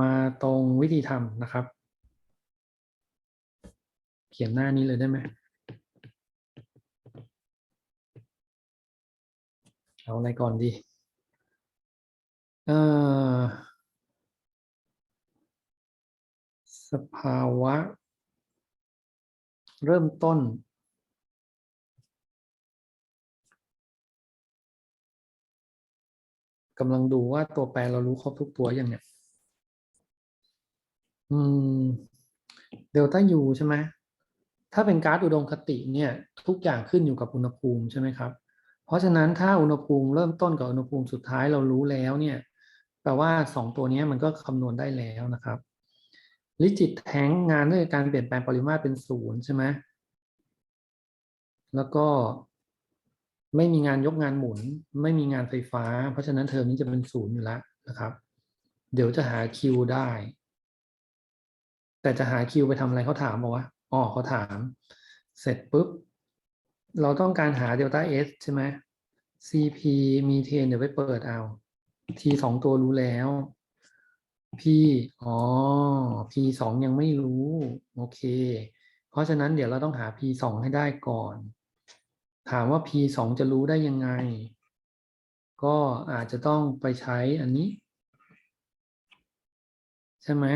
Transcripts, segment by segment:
มาตรงวิธีทำนะครับ เขียนหน้านี้เลยได้ไหมเอาอะไรก่อนดีเอ่อสภาวะ เริ่มต้น กำลังดูว่าตัวแปรเรารู้ครบทุกตัวอย่างเนี่ย อืมเดลต้ายูใช่ไหมถ้าเป็นก๊าซอุดมคติเนี่ยทุกอย่างขึ้นอยู่กับอุณหภูมิใช่ไหมครับ เพราะฉะนั้นถ้าอุณหภูมิเริ่มต้นกับอุณหภูมิสุดท้ายเรารู้แล้วเนี่ยแปลว่าสองตัวนี้มันก็คำนวณได้แล้วนะครับ ลิจิตแทงงานด้วยการเปลี่ยนแปลงปริมาตรเป็นศูนย์ใช่ไหมแล้วก็ไม่มีงานยกงานหมุน ไม่มีงานไฟฟ้า เพราะฉะนั้นเทอมนี้จะเป็นศูนย์อยู่แล้วนะครับ เดี๋ยวจะหาคิวได้ แต่จะหาคิวไปทำอะไรเขาถามบอกว่าอ๋อเขาถาม เสร็จปุ๊บ เราต้องการหาเดลต้าเอสใช่ไหม CP มีเทนเดี๋ยวไปเปิดเอา T สองตัวรู้แล้ว P อ๋อ P สองยังไม่รู้ โอเค เพราะฉะนั้นเดี๋ยวเราต้องหา P สองให้ได้ก่อน ถามว่า P สองจะรู้ได้ยังไง ก็อาจจะต้องไปใช้อันนี้ ใช่ไหม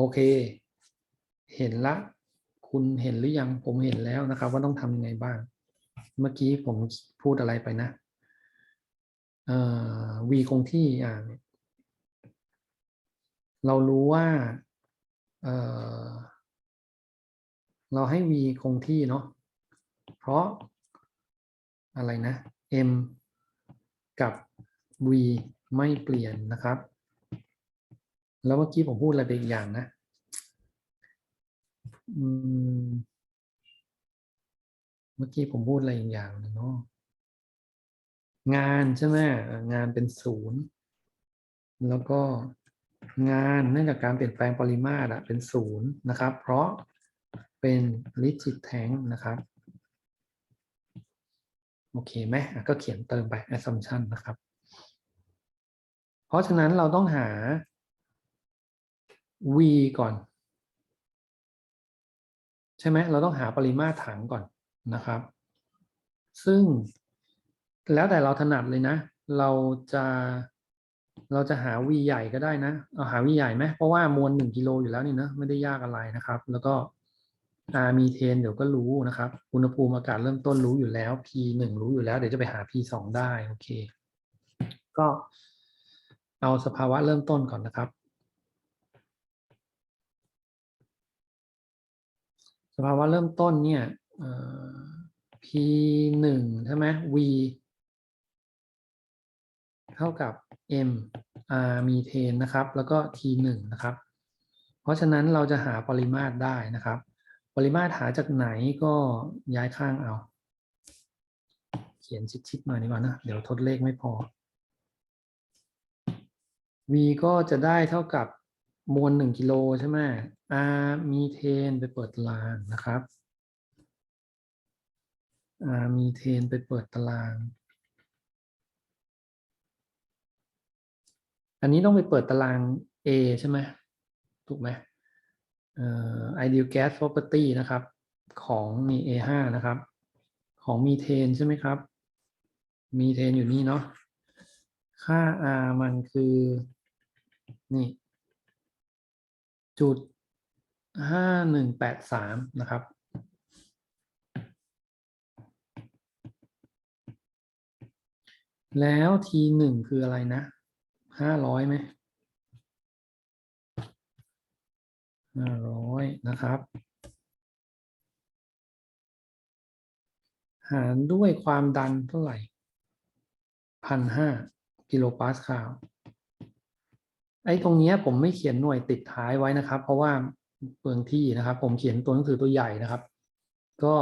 โอเค เห็นละ คุณเห็นหรือยังผมเห็นแล้วนะครับ ว่าต้องทำยังไงบ้าง เมื่อกี้ผมพูดอะไรไปนะเอ่อ v คงที่อ่าเรารู้ว่าเอ่อเราให้ v คงที่เนาะเพราะอะไรนะ m กับ v ไม่เปลี่ยนนะครับ แล้วเมื่อกี้ผมพูดอะไรไปอีกอย่างนะเมื่อกี้ผมพูดอะไรอีกอย่างนึงเนาะงานใช่ไหมงานเป็นศูนย์แล้วก็งานเนื่องจากการเปลี่ยนแปลงปริมาตรอะเป็นศูนย์นะครับ เพราะเป็นลิจิตแทงนะครับโอเคไหมก็เขียนเติมไป assumption นะครับ เพราะฉะนั้นเราต้องหา v ก่อน ใช่ไหมเราต้องหาปริมาตรถังก่อนนะครับ ซึ่งแล้วแต่เราถนัดเลยนะ เราจะเราจะหา v ใหญ่ก็ได้นะ เอาหา v ใหญ่ไหมเพราะว่ามวลหนึ่งกิโลอยู่แล้วนี่นะไม่ได้ยากอะไรนะครับ แล้วก็ r มีเทนเดี๋ยวก็รู้นะครับอุณหภูมิอากาศเริ่มต้นรู้อยู่แล้ว p หนึ่งรู้อยู่แล้ว เดี๋ยวจะไปหา p สองได้โอเค ก็เอาสภาวะเริ่มต้นก่อนนะครับ สภาวะเริ่มต้นเนี่ย p หนึ่งใช่ไหม v เท่ากับ m r มีเทนนะครับ แล้วก็ t หนึ่งนะครับ เพราะฉะนั้นเราจะหาปริมาตรได้นะครับ ปริมาตรหาจากไหนก็ย้ายข้างเอา เขียนชิดๆมาดีกว่านะ เดี๋ยวทดเลขไม่พอ v ก็จะได้เท่ากับ มวลหนึ่งกิโลใช่ไหม r มีเทนไปเปิดตารางนะครับ r มีเทนไปเปิดตาราง อันนี้ต้องไปเปิดตาราง A ใช่ไหมถูกไหมเอ่อ ideal gas property นะครับ ของมี A5 นะครับ ของมีเทนใช่ไหมครับ มีเทนอยู่นี่เนาะ ค่า R มันคือ นี่ จุดห้าหนึ่งแปดสามนะครับ แล้วทีหนึ่งคืออะไรนะห้าร้อยไหมห้าร้อยนะครับหารด้วยความดันเท่าไหร่พันห้ากิโลปาสคาล ไอ้ตรงนี้ผมไม่เขียนหน่วยติดท้ายไว้นะครับ เพราะว่าเปลืองที่นะครับ ผมเขียนตัวหนังสือตัวใหญ่นะครับ ก็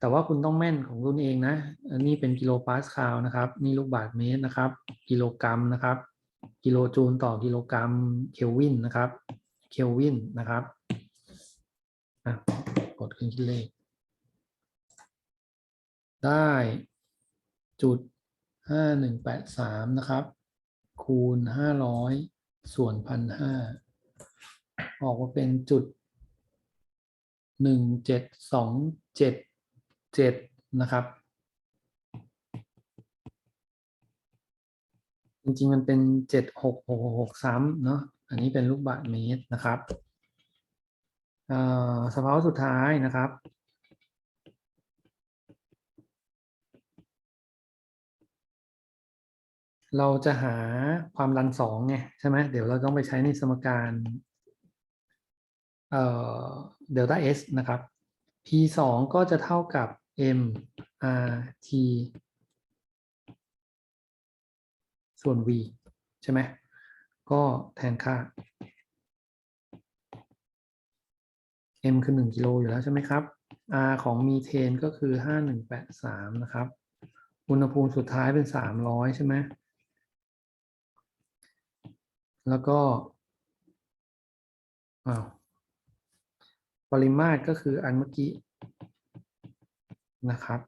แต่ว่าคุณต้องแม่นของคุณเองนะ อันนี้เป็นกิโลปาสคาลนะครับ นี่ลูกบาศก์เมตรนะครับ กิโลกรัมนะครับ กิโลจูลต่อกิโลกรัมเคลวินนะครับ เคลวินนะครับกดเครื่องคิดเลข ได้จุดห้าหนึ่งแปดสามนะครับ คูณห้าร้อย ส่วนพันห้าออกมาเป็นจุดหนึ่งเจ็ดสองเจ็ดเจ็ดนะครับ จริงๆมันเป็นเจ็ดหกหกหกซ้ำเนาะอันนี้เป็นลูกบาศก์เมตรนะครับเอ่อสภาวะสุดท้ายนะครับ เราจะหาความรันสองไงใช่ไหมเดี๋ยวเราต้องไปใช้ในสมการเอ่อเดลต้า S นะครับ P สองก็จะเท่ากับ M R T ส่วน V ใช่ไหมก็แทนค่า M คือ 1 กิโลอยู่แล้วใช่ไหมครับ R ของมีเทนก็คือ 5183 นะครับ อุณหภูมิสุดท้ายเป็น 300 ใช่ไหม แล้วก็ปริมาตรก็คืออันเมื่อกี้นะครับ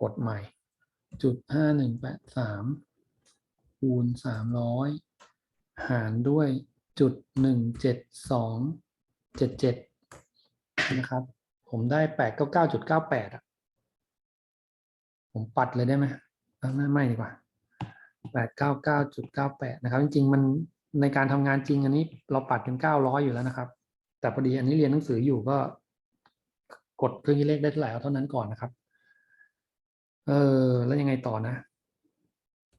กดใหม่จุดห้าหนึ่งแปดสามคูณสามร้อยหารด้วยจุดหนึ่งเจ็ดสองเจ็ดเจ็ดนะครับ ผมได้แปดเก้าเก้าจุดเก้าแปดอะ ผมปัดเลยได้ไหม ไม่ไม่ดีกว่าแปดเก้าเก้าจุดเก้าแปดนะครับ จริงๆ มันในการทำงานจริงอันนี้เราปัดเป็นเก้าร้อยอยู่แล้วนะครับ แต่พอดีอันนี้เรียนหนังสืออยู่ก็กดเครื่องคิดเลขได้เท่าไหร่เอาเท่านั้นก่อนนะครับ เออ แล้วยังไงต่อนะ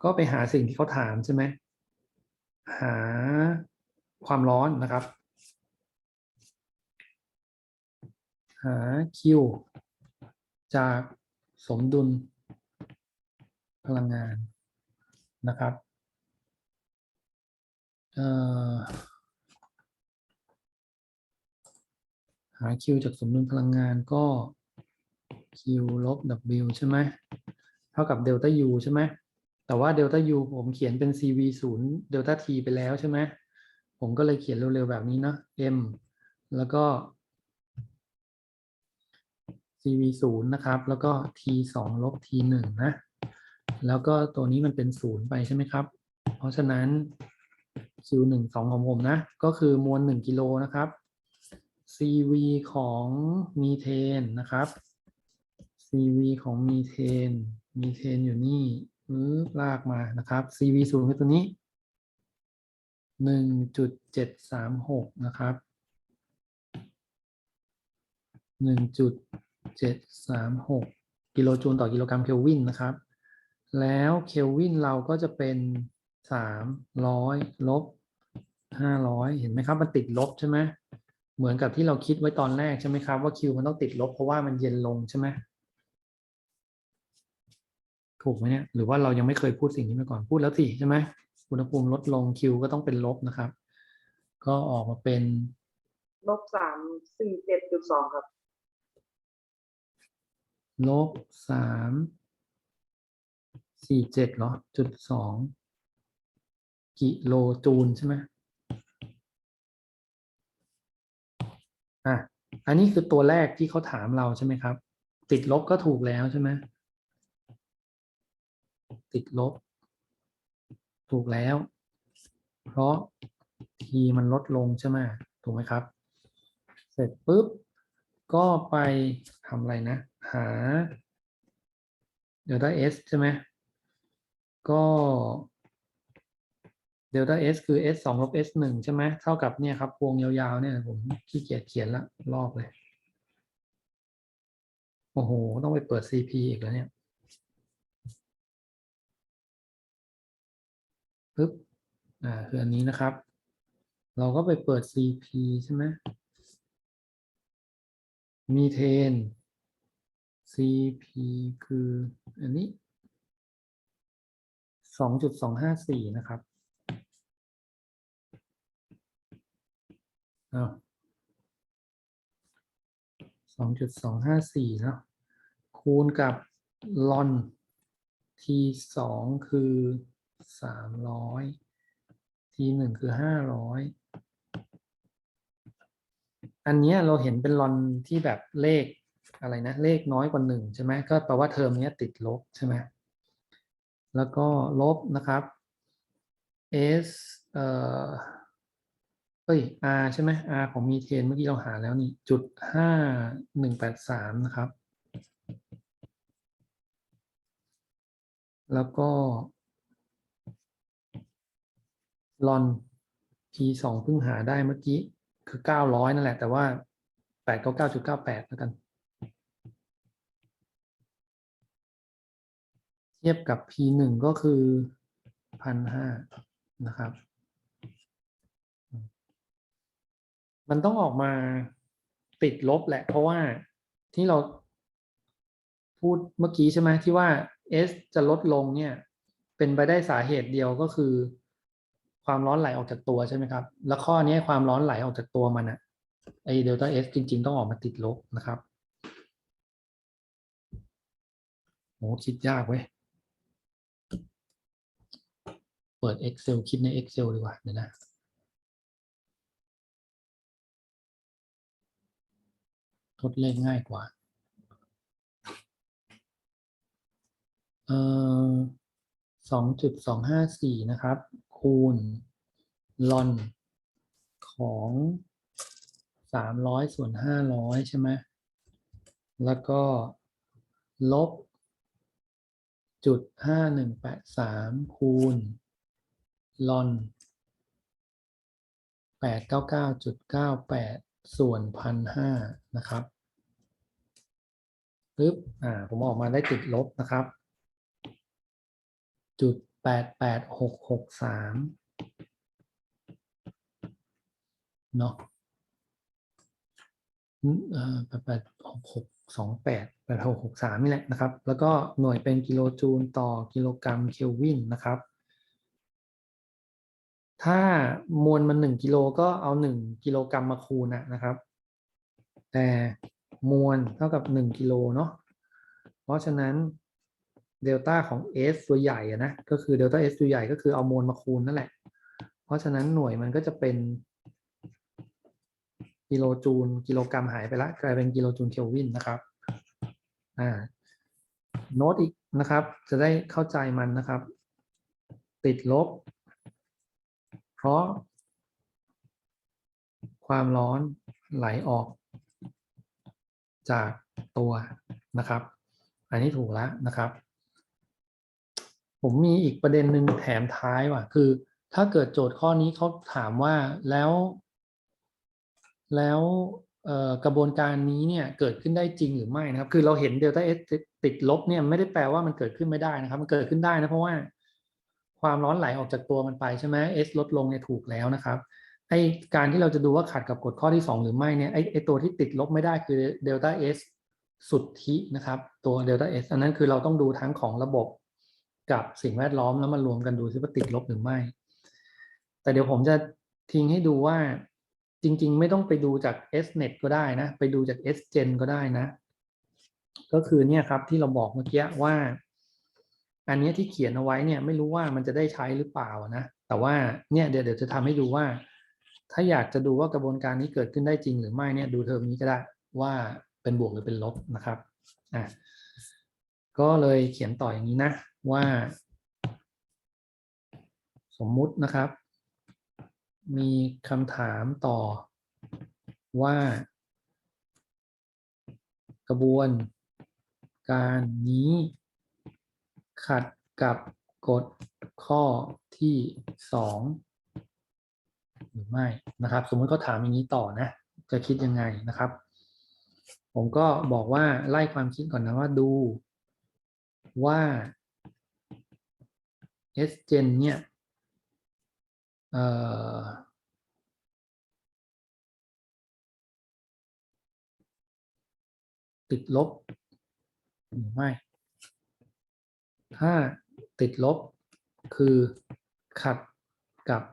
ก็ไปหาสิ่งที่เขาถามใช่ไหม หาความร้อนนะครับ หา Q จากสมดุล พลังงานนะครับหา Q จากสมดุลพลังงานก็ Q ลบ W ใช่ไหมเท่ากับเดลต้า U ใช่ไหมแต่ว่าเดลต้า U ผมเขียนเป็น CV 0เดลต้า T ไปแล้วใช่ไหมผมก็เลยเขียนเร็วๆแบบนี้เนาะ M แล้วก็ CV 0นะครับ แล้วก็ T 2ลบ T 1นะ แล้วก็ตัวนี้มันเป็น0ไปใช่ไหมครับ เพราะฉะนั้น Q 1 2ของผมนะ ก็คือมวล1กิโลนะครับ CV ของมีเทนนะครับ CV ของมีเทน มีเทนอยู่นี่ปึ๊บลากมานะครับ CV ศูนย์คือตัวนี้หนึ่งจุดเจ็ดสามหกนะครับหนึ่งจุดเจ็ดสามหกกิโลจูลต่อกิโลกรัมเคลวินนะครับ แล้วเคลวินเราก็จะเป็นสามร้อยลบห้าร้อยเห็นไหมครับ มันติดลบใช่ไหมเหมือนกับที่เราคิดไว้ตอนแรกใช่ไหมครับ ว่าคิวมันต้องติดลบเพราะว่ามันเย็นลงใช่ไหมถูกไหมเนี่ยหรือว่าเรายังไม่เคยพูดสิ่งนี้มาก่อนพูดแล้วสิใช่ไหมอุณหภูมิลดลงคิวก็ต้องเป็นลบนะครับ ก็ออกมาเป็นลบสามสี่เจ็ดจุดสองครับลบสาม สี่เจ็ดเหรอจุดสองกิโลจูลใช่ไหมอะอันนี้คือตัวแรกที่เขาถามเราใช่ไหมครับ ติดลบก็ถูกแล้วใช่ไหมติดลบ ถูกแล้ว เพราะ t มันลดลงใช่ไหมถูกไหมครับ เสร็จปุ๊บ ก็ไปทำอะไรนะ หา เดลต้า s ใช่ไหม ก็เดลต้า s คือ s 2ลบ s 1ใช่ไหมเท่ากับเนี่ยครับพวงยาวๆเนี่ยผมขี้เกียจเขียนละลอกเลย โอ้โห ต้องไปเปิด cp อีกแล้วเนี่ยปึ๊บอ่าคืออันนี้นะครับ เราก็ไปเปิด CP ใช่ไหมมีเทน CP คืออันนี้ สองจุดสองห้าสี่นะครับอ้าสองจุดสองห้าสี่เนาะคูณกับลอน T สองคือสามร้อย T หนึ่งคือห้าร้อยอันเนี้ยเราเห็นเป็นลอนที่แบบเลขอะไรนะ เลขน้อยกว่าหนึ่งใช่ไหมก็แปลว่าเทอมเนี้ยติดลบใช่ไหม แล้วก็ลบนะครับ s เอ่อเอ้ย r ใช่ไหม r ของมีเทนเมื่อกี้เราหาแล้วนี่จุดห้าหนึ่งแปดสามนะครับ แล้วก็ลอน p สองเพิ่งหาได้เมื่อกี้ คือเก้าร้อยนั่นแหละ แต่ว่าแปดเก็เก้าจุดเก้าแปดแล้วกัน เทียบกับ p หนึ่งก็คือพันห้านะครับ มันต้องออกมาติดลบแหละ เพราะว่าที่เราพูดเมื่อกี้ใช่ไหมที่ว่า S จะลดลงเนี่ย เป็นไปได้สาเหตุเดียวก็คือ ความร้อนไหลออกจากตัวใช่ไหมครับ แล้วข้อนี้ความร้อนไหลออกจากตัวมันอะไอเดลต้า S จริง ๆ ต้องออกมาติดลบนะครับโหคิดยากเว้ย เปิด Excel คิดใน Excel ดีกว่าเดี๋ยวนะทดเลขง่ายกว่า เอ่อสองจุดสองห้าสี่นะครับ คูณลอนของสามร้อยส่วนห้าร้อยใช่ไหม แล้วก็ลบจุดห้าหนึ่งแปดสามคูณ ลอนแปดเก้าเก้าจุดเก้าแปดส่วนพันห้านะครับปึ๊บอ่าผมออกมาได้ติดลบนะครับจุดแปดแปดหกหกสามเนาะอืมเอ่อแปดแปดหกหกสองแปดแปดหกหกสามนี่แหละนะครับ แล้วก็หน่วยเป็นกิโลจูลต่อกิโลกรัมเคลวินนะครับ ถ้ามวลมันหนึ่งกิโลก็เอาหนึ่งกิโลกรัมมาคูณนะครับ แต่มวลเท่ากับหนึ่งกิโลเนาะเพราะฉะนั้นเดลต้าของ S ตัวใหญ่นะก็คือเดลต้า S ตัวใหญ่ก็คือเอามวลมาคูณนั่นแหละ เพราะฉะนั้นหน่วยมันก็จะเป็นกิโลจูลกิโลกรัมหายไปละกลายเป็นกิโลจูลเคลวินนะครับอ่าโน้ตอีกนะครับ จะได้เข้าใจมันนะครับ ติดลบ ราะ ความร้อนไหลออก จากตัวนะครับ อันนี้ถูกแล้วนะครับ ผมมีอีกประเด็นหนึ่งแถมท้ายว่ะ คือ ถ้าเกิดโจทย์ข้อนี้เขาถามว่าแล้ว แล้วกระบวนการนี้เนี่ยเกิดขึ้นได้จริงหรือไม่นะครับ คือเราเห็นเดลต้าเอสติดลบเนี่ยไม่ได้แปลว่ามันเกิดขึ้นไม่ได้นะครับ มันเกิดขึ้นได้นะเพราะว่า ความร้อนไหลออกจากตัวมันไปใช่ไหมเอสลดลงเนี่ยถูกแล้วนะครับไอการที่เราจะดูว่าขัดกับกฎข้อที่ 2 หรือไม่เนี่ยไอไอตัวที่ติดลบไม่ได้คือเดลต้าเอสสุทธินะครับ ตัวเดลต้าเอสอันนั้นคือเราต้องดูทั้งของระบบกับสิ่งแวดล้อมแล้วมารวมกันดูซิว่าติดลบหรือไม่ แต่เดี๋ยวผมจะทิ้งให้ดูว่าจริง ๆ ไม่ต้องไปดูจาก SNet ก็ได้นะ ไปดูจาก SGen ก็ได้นะ ก็คือเนี่ยครับที่เราบอกเมื่อกี้ว่า อันนี้ที่เขียนเอาไว้เนี่ยไม่รู้ว่ามันจะได้ใช้หรือเปล่านะ แต่ว่าเนี่ยเดี๋ยวเดี๋ยวจะทำให้ดูว่า ถ้าอยากจะดูว่ากระบวนการนี้เกิดขึ้นได้จริงหรือไม่เนี่ยดูเทอมนี้ก็ได้ว่าเป็นบวกหรือเป็นลบนะครับอะก็เลยเขียนต่ออย่างนี้นะว่า สมมุตินะครับ มีคำถามต่อว่า กระบวนการนี้ ขัดกับกฎข้อที่สองหรือไม่นะครับ สมมติเขาถามอย่างนี้ต่อนะ จะคิดยังไงนะครับ ผมก็บอกว่าไล่ความคิดก่อนนะว่าดูว่า S gen เนี่ยเอ่อติดลบหรือไม่ ถ้าติดลบคือขัดกับ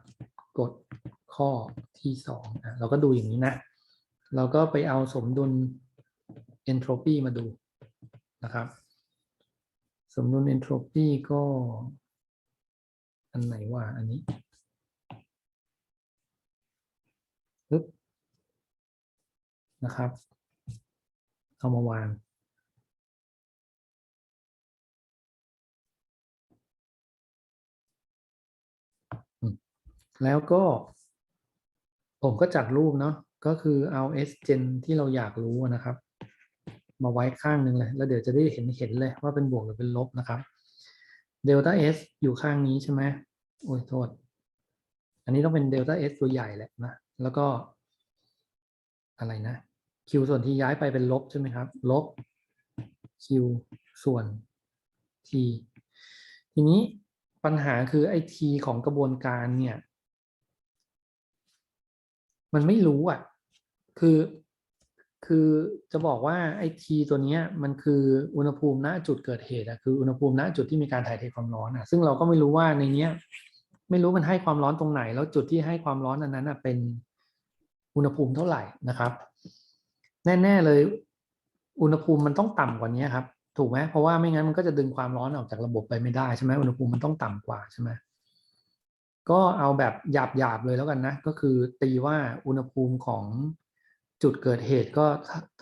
กฎข้อที่สองนะเราก็ดูอย่างนี้นะ เราก็ไปเอาสมดุล entropy มาดูนะครับ สมดุล entropy ก็ อันไหนว่าอันนี้ปึ๊บนะครับ เอามาวาง แล้วก็ผมก็จัดรูปเนาะก็คือเอา s gen ที่เราอยากรู้นะครับ มาไว้ข้างหนึ่งเลย แล้วเดี๋ยวจะได้เห็นเห็นเลยว่าเป็นบวกหรือเป็นลบนะครับ delta s อยู่ข้างนี้ใช่ไหมโอ้ยโทษ อันนี้ต้องเป็น delta s ตัวใหญ่แหละนะ แล้วก็ อะไรนะ q ส่วนที่ย้ายไปเป็นลบใช่ไหมครับ ลบ q ส่วน t ทีนี้ปัญหาคือไอ้ t ของกระบวนการเนี่ย มันไม่รู้อะ คือ คือจะบอกว่าไอ้ t ตัวเนี้ยมันคืออุณหภูมิณจุดเกิดเหตุอะคืออุณหภูมิณจุดที่มีการถ่ายเทความร้อนอะซึ่งเราก็ไม่รู้ว่าในเนี้ย ไม่รู้มันให้ความร้อนตรงไหน แล้วจุดที่ให้ความร้อนอันนั้นอะเป็นอุณหภูมิเท่าไหร่นะครับ แน่ ๆ เลยอุณหภูมิมันต้องต่ำกว่านี้ครับ ถูกไหมเพราะว่าไม่งั้นมันก็จะดึงความร้อนออกจากระบบไปไม่ได้ใช่ไหมอุณหภูมิมันต้องต่ำกว่าใช่ไหม ก็เอาแบบหยาบๆเลยแล้วกันนะ ก็คือตีว่าอุณหภูมิของจุดเกิดเหตุก็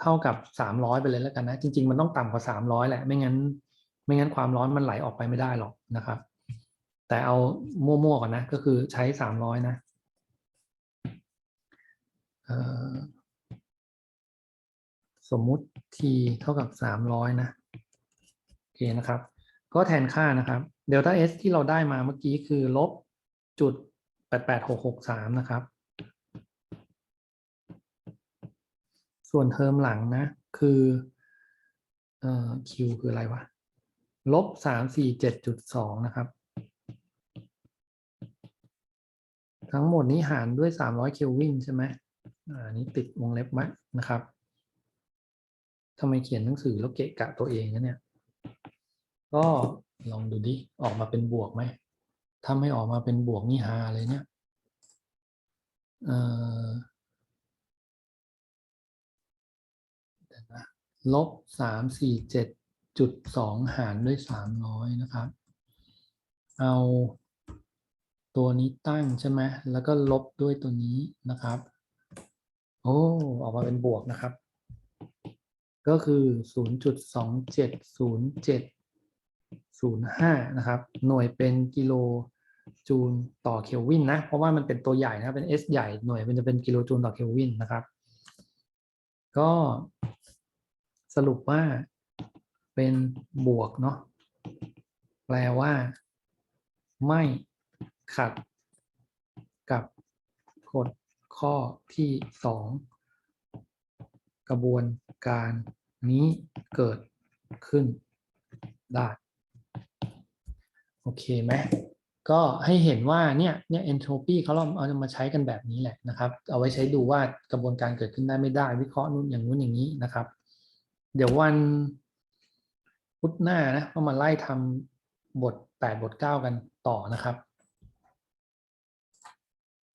เท่ากับสามร้อยไปเลยแล้วกันนะ จริง ๆ มันต้องต่ำกว่าสามร้อยแหละ ไม่งั้น ไม่งั้นความร้อนมันไหลออกไปไม่ได้หรอกนะครับ แต่เอามั่วๆก่อนนะ ก็คือใช้สามร้อยนะสมมุติ t เท่ากับสามร้อยนะ โอเคนะครับ ก็แทนค่านะครับเดลต้า s ที่เราได้มาเมื่อกี้คือลบ จุดแปดแปดหกหกสามนะครับ ส่วนเทอมหลังนะ คือเอ่อ q คืออะไรวะ ลบสามสี่เจ็ดจุดสองนะครับ ทั้งหมดนี้หารด้วยสามร้อยเคลวินใช่ไหมอ่านี้ติดวงเล็บไว้นะครับทำไมเขียนหนังสือแล้วเกะกะตัวเองนะเนี่ย ก็ลองดูดิ ออกมาเป็นบวกไหม ถ้าไม่ออกมาเป็นบวกนี่ฮาเลยเนี่ยเอ่อลบสามสี่เจ็ดจุดสองหารด้วยสามร้อยนะครับ เอาตัวนี้ตั้งใช่ไหมแล้วก็ลบด้วยตัวนี้นะครับ โอ้ออกมาเป็นบวกนะครับ ก็คือ0.270705นย์เจ็ดะครับ หน่วยเป็นกิโลจูลต่อเคลวินนะ เพราะว่ามันเป็นตัวใหญ่นะ เป็น S ใหญ่ หน่วยมันจะเป็นกิโลจูลต่อเคลวินนะครับ ก็สรุปว่าเป็นบวกเนาะ แปลว่า ไม่ขัดกับกฎข้อที่สองกระบวนการนี้เกิดขึ้นได้ โอเคไหมก็ให้เห็นว่าเนี่ยเนี่ยเอนโทรปีเขาเราเอามาใช้กันแบบนี้แหละนะครับ เอาไว้ใช้ดูว่ากระบวนการเกิดขึ้นได้ไม่ได้ วิเคราะห์นู่นอย่างนู้นอย่างนี้นะครับ เดี๋ยววันพุธหน้านะก็มาไล่ทำบท 8 บท 9 กันต่อนะครับ